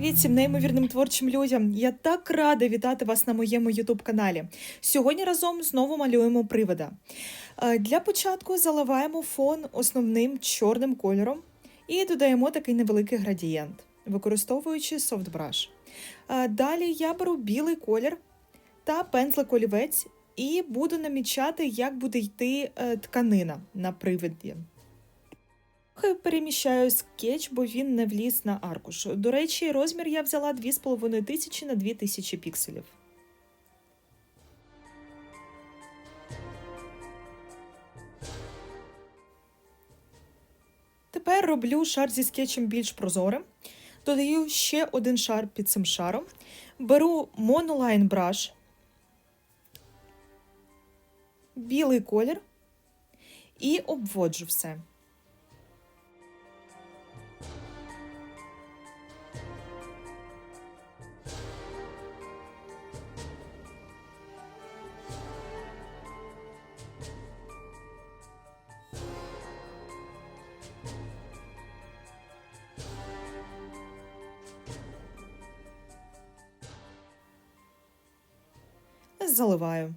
Привіт всім неймовірним творчим людям! Я так рада вітати вас на моєму youtube каналі. Сьогодні разом знову малюємо привода. Е, Для початку заливаємо фон основним чорним кольором і додаємо такий невеликий градієнт, використовуючи софтбраш. Е, Далі я беру білий колір та пензлик олівець і буду намічати, як буде йти е, тканина на приводі. Переміщаю скетч, бо він не вліз на аркуш. До речі, розмір я взяла 2500 на 2000 пікселів. Тепер роблю шар зі скетчем більш прозорим. Додаю ще один шар під цим шаром. Беру Monoline Brush, білий колір і обводжу все. Заливаю.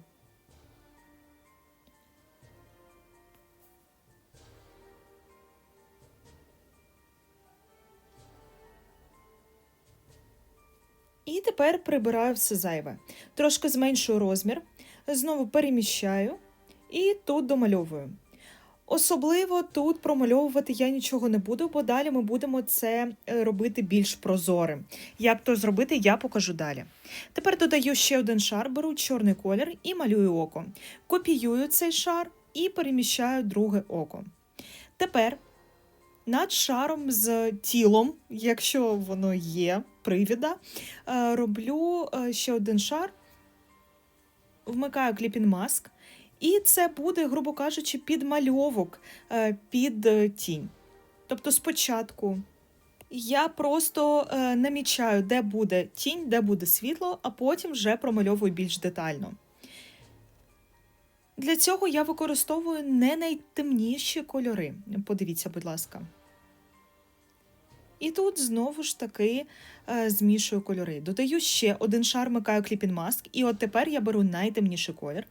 І тепер прибираю все зайве. Трошки зменшую розмір, знову переміщаю і тут домальовую. Особливо тут промальовувати я нічого не буду, бо далі ми будемо це е, робити більш прозорим. Як то зробити, я покажу далі. Тепер додаю ще один шар, беру чорний колір і малюю око. Копіюю цей шар і переміщаю друге око. Тепер над шаром з тілом, якщо воно є, привіда, е, роблю е, ще один шар, вмикаю кліпін маск. І це буде, грубо кажучи, підмальовок е, під е, тінь. Тобто спочатку я просто е, намічаю, де буде тінь, де буде світло, а потім вже промальовую більш детально. Для цього я використовую не найтемніші кольори. Подивіться, будь ласка. І тут знову ж таки змішую кольори. Додаю ще один шар, микаю кліпін маск, і от тепер я беру найтемніший колір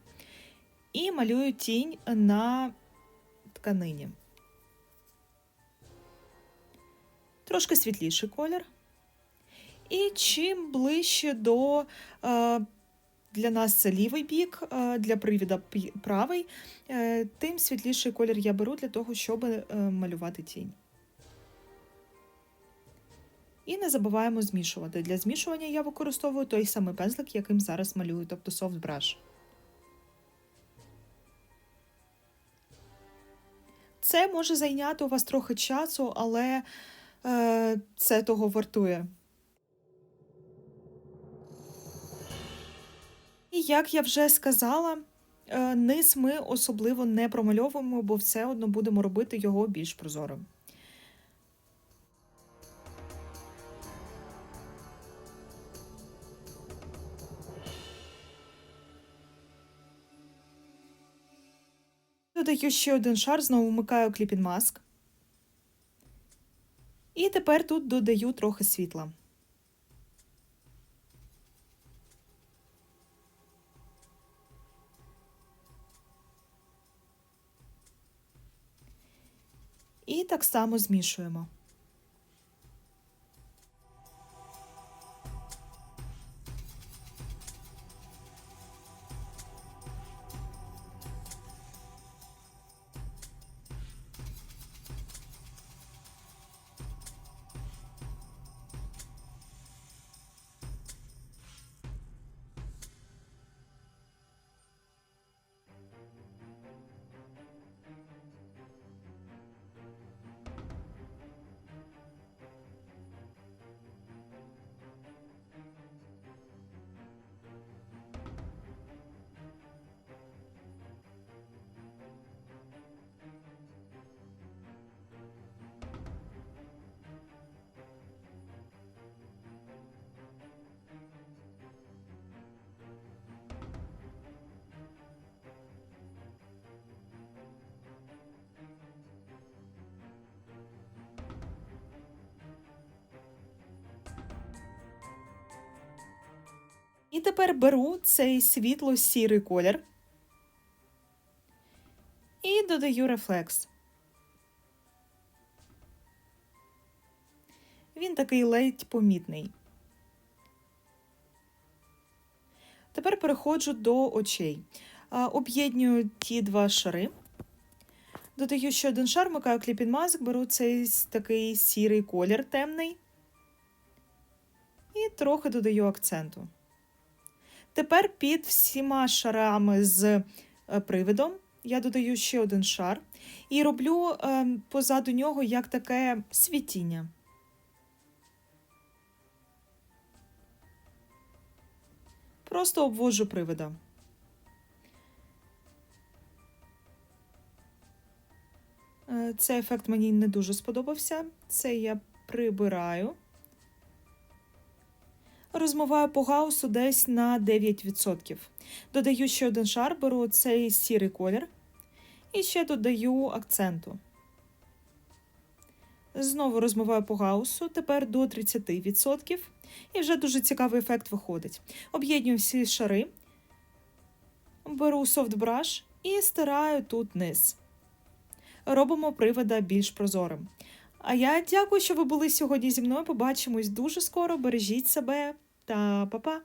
і малюю тінь на тканині. Трошки світліший колір. І чим ближче до е, для нас це лівий бік, е, для привіда правий, е, тим світліший колір я беру для того, щоб малювати тінь. І не забуваємо змішувати. Для змішування я використовую той самий пензлик, яким зараз малюю, тобто soft Це може зайняти у вас трохи часу, але е, це того вартує. І як я вже сказала, е, низ ми особливо не промальовуємо, бо все одно будемо робити його більш прозорим. Додаю ще один шар, знову вмикаю кліпін маск. І тепер тут додаю трохи світла. І так само змішуємо. І тепер беру цей світло-сірий колір і додаю рефлекс. Він такий ледь помітний. Тепер переходжу до очей. Об'єднюю ті два шари. Додаю ще один шар, вмикаю кліпін маск, беру цей такий сірий колір темний. І трохи додаю акценту. Тепер під всіма шарами з е, привидом я додаю ще один шар і роблю е, позаду нього як таке світіння. Просто обвожу привида. Е, Цей ефект мені не дуже сподобався. Це я прибираю. Розмиваю по гаусу десь на 9%. Додаю ще один шар, беру цей сірий колір і ще додаю акценту. Знову розмиваю по гаусу, тепер до 30%. І вже дуже цікавий ефект виходить. Об'єднюю всі шари, беру софтбраш і стираю тут низ. Робимо привода більш прозорим. А я дякую, що ви були сьогодні зі мною. Побачимось дуже скоро. Бережіть себе та па-па!